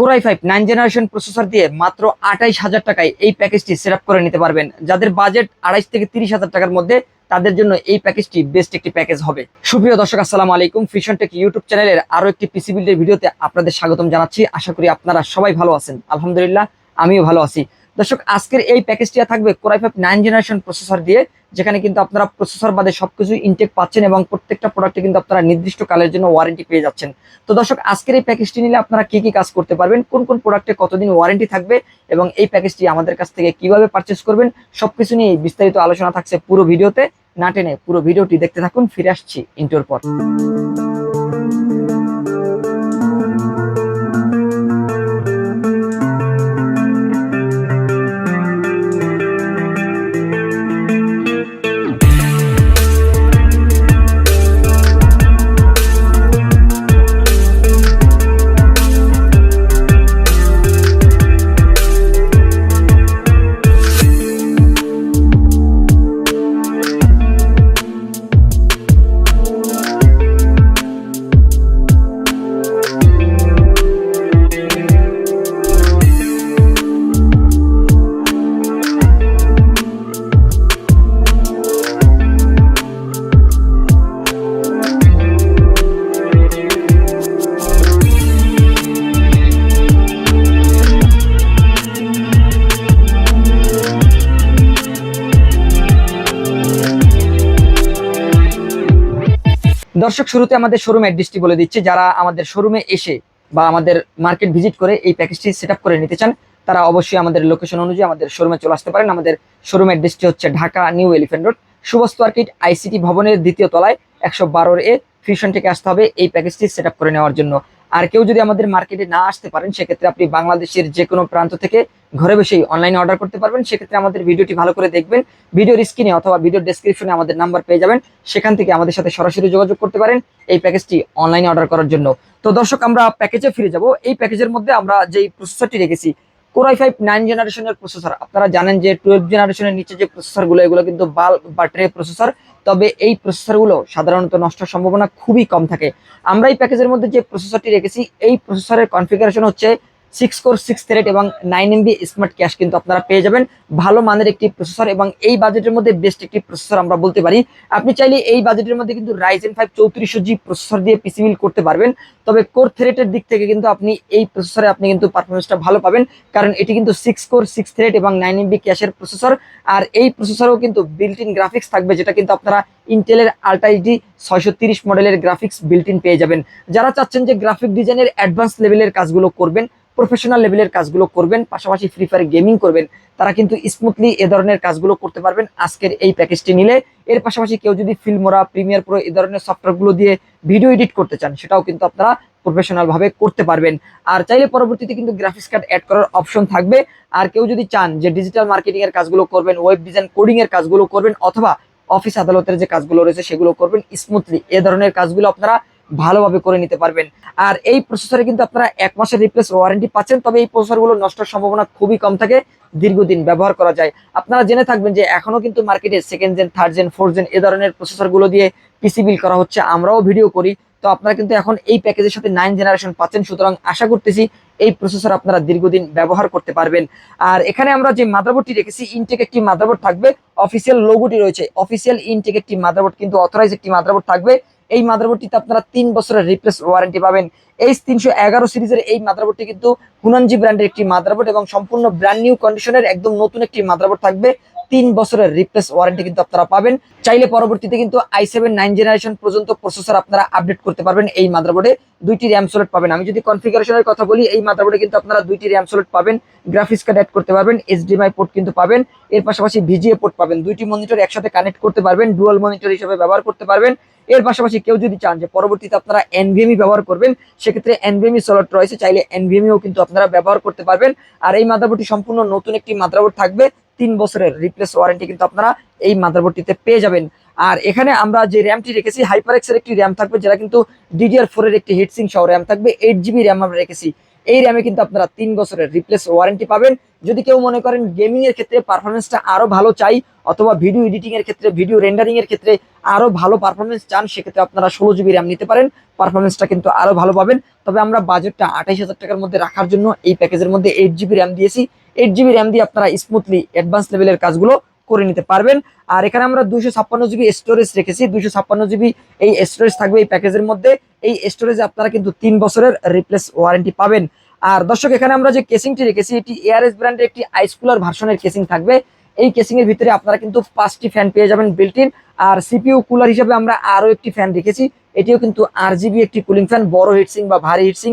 Core i five nine generation processor দিয়ে মাত্র আঠাইশ হাজার টাকায় এই প্যাকেজটি সেট করে নিতে পারবেন। যাদের বাজেট আড়াইশ থেকে তিরিশ হাজার টাকার মধ্যে, তাদের জন্য এই প্যাকেজটি বেস্ট একটি প্যাকেজ হবে। সুপ্রিয় দর্শক, আসসালাম আলাইকুম। ফিশন টেক ইউটিউব চ্যানেলের আরও একটি পিসি বিল্ডের ভিডিওতে আপনাদের স্বাগতম জানাচ্ছি। আশা করি আপনারা সবাই ভালো আছেন। আলহামদুলিল্লাহ, আমিও ভালো আছি। দর্শক, আজকের এই প্যাকেজটি থাকবে core i five nine generation processor দিয়ে, যেখানে কিন্তু আপনারা প্রসেসর বাদে সবকিছু ইনটেক পাচ্ছেন এবং প্রত্যেকটা প্রোডাক্টে কিন্তু আপনারা নির্দিষ্ট কালের জন্য ওয়ারেন্টি পেয়ে যাচ্ছেন। তো দর্শক, আজকের এই প্যাকেজটি নিলে আপনারা কি কি কাজ করতে পারবেন, কোন কোন প্রোডাক্টে কতদিন ওয়ারেন্টি থাকবে এবং এই প্যাকেজটি আমাদের কাছ থেকে কীভাবে পারচেস করবেন, সবকিছু নিয়ে বিস্তারিত আলোচনা থাকছে পুরো ভিডিওতে। না টেনে পুরো ভিডিওটি দেখতে থাকুন, ফিরে আসছি ইন্টোর পর। দর্শক শুরুতে আমাদের শোরুম অ্যাড্রেসটি বলে দিচ্ছি। যারা আমাদের শোরুমে এসে বা আমাদের মার্কেট ভিজিট করে এই প্যাকেজটি সেট করে নিতে চান, তারা অবশ্যই আমাদের লোকেশন অনুযায়ী আমাদের শোরুমে চলে আসতে পারেন। আমাদের শোরুম অ্যাড্রেসটি হচ্ছে ঢাকা নিউ এলিফেন্ট রোড সুবস্ত মার্কেট আইসিটি ভবনের দ্বিতীয় তলায় একশো বারোর এ ফিউশন থেকে আসতে হবে। এই প্যাকেজটি সেট করে নেওয়ার জন্য আর কেউ যদি আমাদের মার্কেটে না আসতে পারেন, সেক্ষেত্রে আপনি বাংলাদেশের যে কোনো প্রান্ত থেকে ঘরে বসেই অনলাইনে অর্ডার করতে পারবেন। সেক্ষেত্রে আমাদের ভিডিওটি ভালো করে দেখবেন। ভিডিওর স্ক্রিনে অথবা ভিডিওর ডেসক্রিপশনে আমাদের নাম্বার পেয়ে যাবেন। সেখান থেকে আমাদের সাথে সরাসরি যোগাযোগ করতে পারেন এই প্যাকেজটি অনলাইনে অর্ডার করার জন্য। তো দর্শক, আমরা প্যাকেজে ফিরে যাব। এই প্যাকেজের মধ্যে আমরা যেই প্রসেসরটি রেখেছি কোরাই ফাইভ নাইন জেনারেশনের প্রসেসর আপনারা জানেন যে টুয়েলভ জেনারেশনের নিচে যে প্রসেসরগুলো এগুলো কিন্তু বাল বা ট্রে প্রসেসর তবে এই প্রসেসরগুলো সাধারণত নষ্ট সম্ভাবনা খুবই কম থাকে। আমরা এই প্যাকেজের মধ্যে যে প্রসেসরটি রেখেছি, এই প্রসেসরের কনফিগারেশন হচ্ছে সিক্স কোর সিক্স থ্রেড এবং নাইন এমবি স্মার্ট ক্যাশ কিন্তু আপনারা পেয়ে যাবেন। ভালো মানের একটি প্রসেসর এবং এই বাজেটের মধ্যে বেস্ট একটি প্রসেসর আমরা বলতে পারি। আপনি চাইলে এই বাজেটের মধ্যে কিন্তু রাইজেন ফাইভ চৌত্রিশশো জি প্রসেসর দিয়ে পিসি বিল করতে পারবেন। তবে কোর থ্রেটের দিক থেকে কিন্তু আপনি এই প্রসেসরে আপনি কিন্তু পারফরমেন্সটা ভালো পাবেন। কারণ এটি কিন্তু সিক্স কোর সিক্স থ্রেড এবং নাইন এমবি ক্যাশের প্রসেসর আর এই প্রসেসরেও কিন্তু বিল্ট ইন গ্রাফিক্স থাকবে, যেটা কিন্তু আপনারা ইন্টেলের আলটাইডি ছয়শো তিরিশ মডেলের গ্রাফিক্স বিল্ট ইন পেয়ে যাবেন। যারা চাচ্ছেন যে গ্রাফিক ডিজাইনের অ্যাডভান্স লেভেলের কাজগুলো করবেন প্রফেশনাল লেভেলের কাজগুলো করবেন, পাশাপাশি ফ্রি ফায়ার গেমিং করবেন, তারা কিন্তু স্মুথলি এ ধরনের কাজগুলো করতে পারবেন। আজকের এই প্যাকেজটি নিলে, এর পাশাপাশি কেউ যদি ফিল্মোরা প্রিমিয়ার প্রো এ ধরনের সফটওয়্যারগুলো দিয়ে ভিডিও এডিট করতে চান, সেটাও কিন্তু আপনারা প্রফেশনাল ভাবে করতে পারবেন। আর চাইলে পরবর্তীতে কিন্তু গ্রাফিক্স কার্ড অ্যাড করার অপশন থাকবে। আর কেউ যদি চান যে ডিজিটাল মার্কেটিং এর কাজগুলো করবেন ওয়েব ডিজাইন কোডিং এর কাজগুলো করবেন, অথবা অফিস আদালতের যে কাজগুলো রয়েছে সেগুলো করবেন স্মুথলি এ ধরনের কাজগুলো আপনারা ভালোভাবে করে নিতে পারবেন। আর এই প্রসেসরে কিন্তু আপনারা এক মাসের রিপ্লেস ওয়ারেন্টি পাচ্ছেন, তবে এই প্রসেসরগুলো নষ্টের সম্ভাবনা খুবই কম থাকে, দীর্ঘদিন ব্যবহার করা যায়। আপনারা জেনে থাকবেন যে এখনও কিন্তু মার্কেটে second gen third gen fourth gen এ ধরনের প্রসেসরগুলো দিয়ে পিসি বিল করা হচ্ছে, আমরাও ভিডিও করি। তো আপনারা কিন্তু এখন এই প্যাকেজের সাথে নাইন জেনারেশন পাচ্ছেন, সুতরাং আশা করতেছি এই প্রসেসর আপনারা দীর্ঘদিন ব্যবহার করতে পারবেন। আর এখানে আমরা যে মাদারবোর্ডটি রেখেছি ইনটেক একটি মাদারবোর্ড থাকবে অফিসিয়াল লোগোটি রয়েছে। অফিসিয়াল ইনটেক একটি মাদারবোর্ড, কিন্তু অথরাইজ একটি মাদারবোর্ড থাকবে। এই মাদারবোর্ডটিতে আপনারা তিন বছরের রিপ্লেস ওয়ারেন্টি পাবেন। এই তিনশো এগারো সিরিজের এই মাদারবোর্ডটি কিন্তু হুনানজি ব্র্যান্ডের একটি মাদারবোর্ড এবং সম্পূর্ণ ব্র্যান্ড নিউ কন্ডিশনের একদম নতুন একটি মাদারবোর্ড থাকবে। তিন বছরের রিপ্লেস ওয়ারেন্টি কিন্তু আপনারা পাবেন। চাইলে পরবর্তীতে কিন্তু আই সেভেন নাইন জেনারেশন পর্যন্ত প্রসেসর আপনারা আপডেট করতে পারবেন এই মাদারবোর্ডে দুইটি র্যাম সোলেট পাবেন। আমি যদি কনফিগারেশনের কথা বলি, এই মাদারবোর্ডে কিন্তু আপনারা দুইটি র্যাম সোলেট পাবেন। গ্রাফিক্স কার্ড অ্যাড করতে পারবেন এইচডিএমআই পোর্ট কিন্তু পাবেন। এর পাশাপাশি ভিজিএ পোর্ট পাবেন। দুইটি মনিটর একসাথে কানেক্ট করতে পারবেন ডুয়াল মনিটর হিসেবে ব্যবহার করতে পারবেন। এর পাশাপাশি কেউ যদি চান যে পরবর্তীতে আপনারা এনভিএমই ব্যবহার করবেন, সেক্ষেত্রে এনভিএমই সোলার রয়েছে। চাইলে এনভিএমইও কিন্তু আপনারা ব্যবহার করতে পারবেন। আর এই মাদারবোর্ডটি সম্পূর্ণ নতুন একটি মাদারবোর্ড থাকবে। তিন বছরের রিপ্লেস ওয়ারেন্টি কিন্তু আপনারা এই মাদারবোর্ডটিতে পেয়ে যাবেন। আর এখানে আমরা যে র্যামটি রেখেছি হাইপার এক্সের একটি র্যাম থাকবে, যেটা কিন্তু ডিডিআর ফোরের একটি হিটসিং সহ র্যাম থাকবে এইট জিবি র্যাম আমরা রেখেছি। এই র্যামে কিন্তু আপনারা তিন বছরের রিপ্লেস ওয়ারেন্টি পাবেন। যদি কেউ মনে করেন গেমিং এর ক্ষেত্রে পারফরমেন্সটা আরও ভালো চাই, অথবা ভিডিও এডিটিং এর ক্ষেত্রে ভিডিও রেন্ডারিং এর ক্ষেত্রে আরও ভালো পারফরমেন্স চান, সেক্ষেত্রে আপনারা ষোলো জিবি র্যাম নিতে পারেন। পারফরমেন্সটা কিন্তু আরও ভালো পাবেন। তবে আমরা বাজেটটা আঠাইশ হাজার টাকার মধ্যে রাখার জন্য এই প্যাকেজের মধ্যে এইট জিবি র্যাম দিয়েছি। এইট জিবি র্যাম দিয়ে আপনারা স্মুথলি অ্যাডভান্স লেভেলের কাজগুলো করে নিতে পারবেন। আর এখানে আমরা দুইশো ছাপ্পান্ন জিবি স্টোরেজ রেখেছি। দুইশো ছাপ্পান্ন জিবি এই স্টোরেজ থাকবে এই প্যাকেজের মধ্যে। এই স্টোরেজে আপনারা কিন্তু তিন বছরের রিপ্লেস ওয়ারেন্টি পাবেন। আর দর্শক, এখানে আমরা যে কেসিংটি রেখেছি, এটি এআরএস ব্র্যান্ডের একটি আইস কুলার ভার্সনের কেসিং থাকবে। এই কেসিং এর ভিতরে আপনারা কিন্তু পাঁচটি ফ্যান পেয়ে যাবেন বিল্ট ইন আর সিপিইউ কুলার হিসেবে আমরা আরও একটি ফ্যান রেখেছি। এটিও কিন্তু আর জিবি একটি কুলিং ফ্যান বড় হিটসিং বা ভারী হিটসিং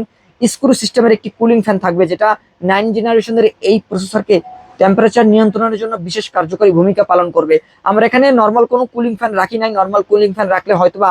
স্ক্রু সিস্টেমের একটি কুলিং ফ্যান থাকবে, যেটা নাইন জেনারেশনের এই প্রসেসরকে টেম্পারেচার নিয়ন্ত্রণের জন্য বিশেষ কার্যকরী ভূমিকা পালন করবে। আমরা এখানে নর্মাল কোনো কুলিং ফ্যান রাখি নাই নর্মাল কুলিং ফ্যান রাখলে হয়তো বা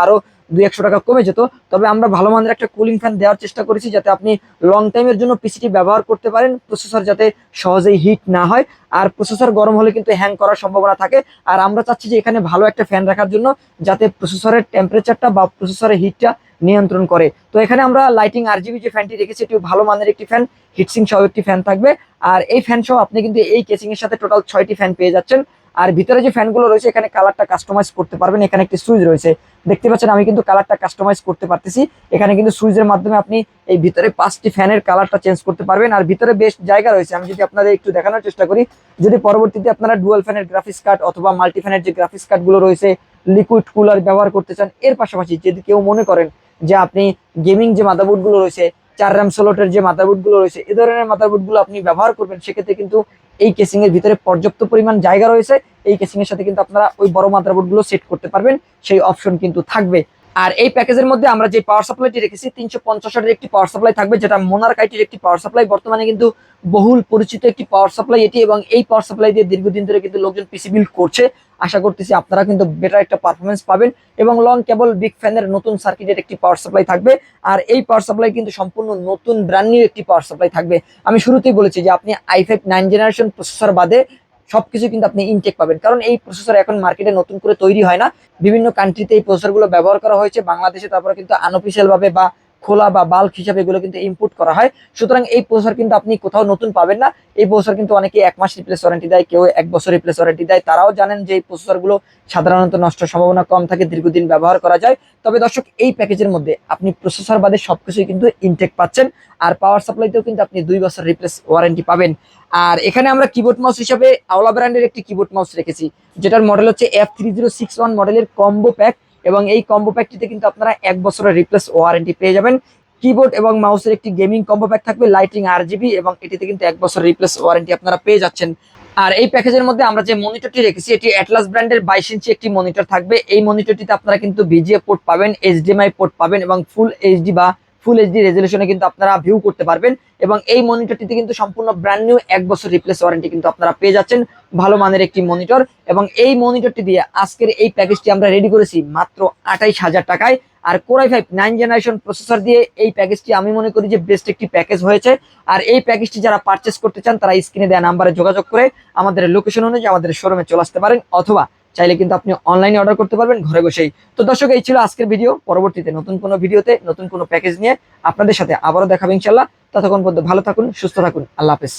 দুই একশো টাকা কমে যেত। তবে আমরা ভালো মানের একটা কুলিং ফ্যান দেওয়ার চেষ্টা করেছি যাতে আপনি লং টাইমের জন্য পিসিটি ব্যবহার করতে পারেন প্রসেসর যাতে সহজেই হিট না হয়। আর প্রসেসর গরম হলে কিন্তু হ্যাং করার সম্ভাবনা থাকে। আর আমরা চাচ্ছি যে এখানে ভালো একটা ফ্যান রাখার জন্য যাতে প্রসেসরের টেম্পারেচারটা বা প্রসেসরের হিটটা নিয়ন্ত্রণ করে। তো এখানে আমরা লাইটিং আর জিবি যে ফ্যানটি রেখেছি, এটিও ভালো মানের একটি ফ্যান হিটসিং সহ একটি ফ্যান থাকবে। আর এই ফ্যান সহ আপনি কিন্তু এই কেসিং এর সাথে টোটাল ছয়টি ফ্যান পেয়ে যাচ্ছেন। আর ভিতরে যে ফ্যানগুলো রয়েছে, এখানে কালারটা কাস্টমাইজ করতে পারবেন। এখানে একটি সুইচ রয়েছে। দেখতে পাচ্ছেন, আমি কিন্তু কালারটা কাস্টমাইজ করতে পারতেছি। এখানে কিন্তু সুইচের মাধ্যমে আপনি এই ভিতরে পাঁচটি ফ্যানের কালারটা চেঞ্জ করতে পারবেন। আর ভিতরে বেশ জায়গা রয়েছে। আমি যদি আপনাদের একটু দেখানোর চেষ্টা করি, যদি পরবর্তীতে আপনারা ডুয়াল ফ্যানের গ্রাফিক্স কার্ড অথবা মাল্টি ফ্যানের যে গ্রাফিক্স কার্ডগুলো রয়েছে লিকুইড কুলার ব্যবহার করতে চান, এর পাশাপাশি যদি কেউ মনে করেন যে আপনি গেমিং যে মাদারবোর্ডগুলো রয়েছে, চার র্যাম সোলোটের যে মাদারবোর্ডগুলো রয়েছে, এ ধরনের মাদারবোর্ডগুলো আপনি ব্যবহার করবেন, সেক্ষেত্রে কিন্তু এই কেসিং এর ভিতরে পর্যাপ্ত পরিমাণ জায়গা রয়েছে। এই কেসিং এর সাথে কিন্তু আপনারা ওই বড় মাদারবোর্ডগুলো সেট করতে পারবেন। সেই অপশন কিন্তু থাকবে। আর এই প্যাকেজের মধ্যে আমরা যে পাওয়ার সাপ্লাইটি রেখেছি, তিনশো পঞ্চাশ ওয়াটের একটি পাওয়ার সাপ্লাই থাকবে, যেটা মোনারকাইটির একটি পাওয়ার সাপ্লাই বর্তমানে কিন্তু বহুল পরিচিত একটি পাওয়ার সাপ্লাই এটি এবং এই পাওয়ার সাপ্লাই দিয়ে দীর্ঘদিন ধরে কিন্তু লোকজন পিসি বিল্ড করছে। আশা করতেছি আপনারা কিন্তু বেটার একটা পারফরমেন্স পাবেন এবং লং কেবল বিগ ফ্যানের নতুন সার্কিটের একটি পাওয়ার সাপ্লাই থাকবে। আর এই পাওয়ার সাপ্লাই কিন্তু সম্পূর্ণ নতুন ব্র্যান্ড নিউ একটি পাওয়ার সাপ্লাই থাকবে। আমি শুরুতেই বলেছি যে আপনি আই নাইন জেনারেশন প্রসেসর বাদে সবকিছু কিন্তু আপনি ইনটেক পাবেন। কারণ এই প্রসেসর এখন মার্কেটে নতুন করে তৈরি হয় না। বিভিন্ন কান্ট্রিতে এই প্রসেসরগুলো ব্যবহার করা হয়েছে। বাংলাদেশে তারপরে কিন্তু আনঅফিসিয়ালভাবে বা খোলা বা বাল্ক হিসাবে এগুলো কিন্তু ইম্পোর্ট করা হয়। সুতরাং এই প্রসেসর কিন্তু আপনি কোথাও নতুন পাবেন না। এই প্রসেসর কিন্তু অনেকে এক মাস রিপ্লেস ওয়ারেন্টি দেয়, কেউ এক বছর রিপ্লেস ওয়ারেন্টি দেয়। তারাও জানেন যে এই প্রসেসরগুলো সাধারণত নষ্ট, সম্ভাবনা কম থাকে, দীর্ঘদিন ব্যবহার করা যায়। তবে দর্শক, এই প্যাকেজের মধ্যে আপনি প্রসেসর বাদে সবকিছুই কিন্তু ইনটেক পাচ্ছেন। আর পাওয়ার সাপ্লাইতেও কিন্তু আপনি দুই বছর রিপ্লেস ওয়ারেন্টি পাবেন। আর এখানে আমরা কিবোর্ড মাউস হিসাবে আওলা ব্র্যান্ডের একটি কিবোর্ড মাউস রেখেছি। যেটার মডেল হচ্ছে F three zero six one মডেলের কম্বো প্যাক এবং এই কম্বো প্যাকটিতে কিন্তু আপনারা এক বছরের রিপ্লেস ওয়ারেন্টি পেয়ে যাবেন। কিবোর্ড এবং মাউসের একটি গেমিং কম্বো প্যাক থাকবে লাইটিং আর জিবি এবং এটিতে কিন্তু এক বছর রিপ্লেস ওয়ারেন্টি আপনারা পেয়ে যাচ্ছেন। আর এই প্যাকেজের মধ্যে আমরা যে মনিটরটি রেখেছি, এটি অ্যাটলাস ব্র্যান্ডের বাইশ ইঞ্চি একটি মনিটর থাকবে। এই মনিটরটিতে আপনারা কিন্তু ভিজিএ পোর্ট পাবেন এইচডিএমআই পোর্ট পাবেন এবং ফুল এইচডি বা ফুল এইচডি রেজলিউশনে কিন্তু আপনারা ভিউ করতে পারবেন এবং এই মনিটরটিতে কিন্তু সম্পূর্ণ ব্র্যান্ড নিউ এক বছর রিপ্লেস ওয়ারেন্টি কিন্তু আপনারা পেয়ে যাচ্ছেন ভালো মানের একটি মনিটর এবং এই মনিটরটি দিয়ে আজকের এই প্যাকেজটি আমরা রেডি করেছি মাত্র আঠাইশ হাজার টাকায়। আর core i five nine generation processor দিয়ে এই প্যাকেজটি আমি মনে করি যে বেস্ট একটি প্যাকেজ হয়েছে। আর এই প্যাকেজটি যারা পারচেস করতে চান তারা স্ক্রিনে দেওয়া নাম্বারে যোগাযোগ করে আমাদের লোকেশন অনুযায়ী আমাদের শোরুমে চলে আসতে পারেন অথবা চাইলে কিন্তু আপনি অনলাইনে অর্ডার করতে পারবেন ঘরে বসেই। তো দর্শক, এই ছিল আজকের ভিডিও পরবর্তীতে নতুন কোনো ভিডিওতে নতুন কোনো প্যাকেজ নিয়ে আপনাদের সাথে আবারও দেখাবো ইনশাল্লাহ ততক্ষণ পর্যন্ত ভালো থাকুন, সুস্থ থাকুন। আল্লাহ হাফেজ।